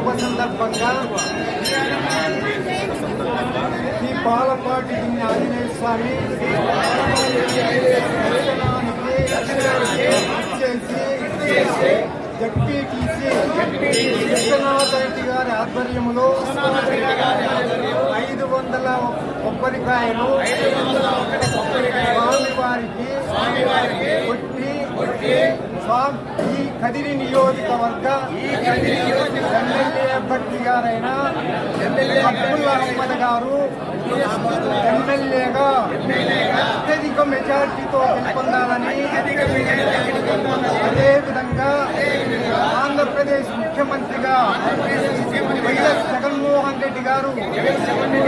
శుభ సందర్భంగా ఈ పాలపాటి ఆంజనేయ స్వామి దర్శనానికి జడ్పీటీసీ విశ్వనాథ రెడ్డి గారి ఆధ్వర్యంలో ఐదు వందల కొబ్బరికాయలు స్వామివారికి కొట్టి స్వామి ఈ కదిరి నియోజకవర్గ ఎమ్మెల్యే అభ్యర్థి గారైన అబ్దుల్లా అహ్మద్ గారు ఎమ్మెల్యేగా అత్యధిక మెజార్టీతో గెలుపొందాలని అదేవిధంగా ఆంధ్రప్రదేశ్ ముఖ్యమంత్రిగా జగన్మోహన్ రెడ్డి గారు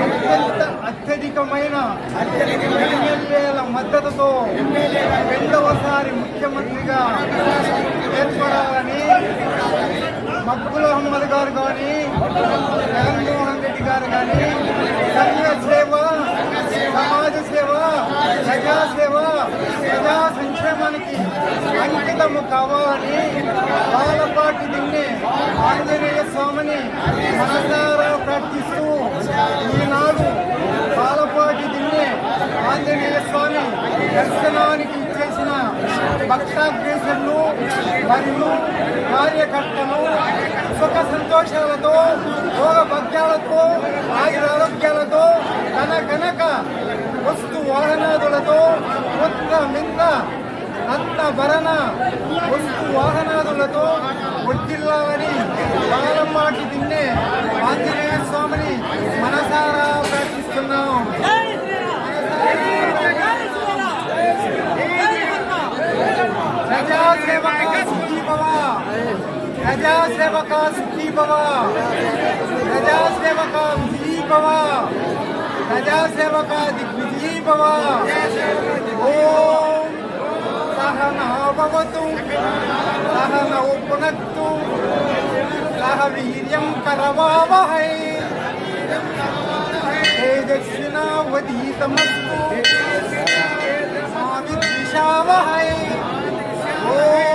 అత్యంత అత్యధికమైన ఎమ్మెల్యేల మద్దతుతో రెండవసారి ముఖ్యమంత్రిగా ఏర్పడాలని మక్బుల్ అహ్మద్ గారు కానీ జగన్మోహన్ రెడ్డి గారు కానీ ప్రభుత్వానికి అంకితము కావాలని బాలపాటి దిన్నే ఆంజనేయ స్వామిని మనసారా ప్రార్థిస్తూ ఈనాడు బాలపాటి దిన్నే ఆంజనేయ స్వామి దర్శనానికి చేసిన భక్తాగ్రేసులు మరియు కార్యకర్తలు సుఖ సంతోషాలతో భోగ భక్త్యాలతో ఆయుర ఆరోగ్యాలతో కన కనక వస్తు వాహనాదులతో కొత్త మింద అంత భరణ వస్తు వాహనాదులతో వర్తిల్లాలని బాలపాటి తిన్నే ఆంజనేయ స్వామిని మనసారా ప్రార్థిస్తున్నాం. ప్రజాసేవక సుద్దీపవా ప్రజాసేవక సుద్దీపవా ప్రజాసేవక విజయీ భవ ప్రజాసేవక దిగ్విజయీ భవ لها مهاببة لها موقنة لها ويريم كربابهي तेजस्विनावधीतमस्तु माविद्विषावहै ॐ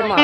Sir Mark.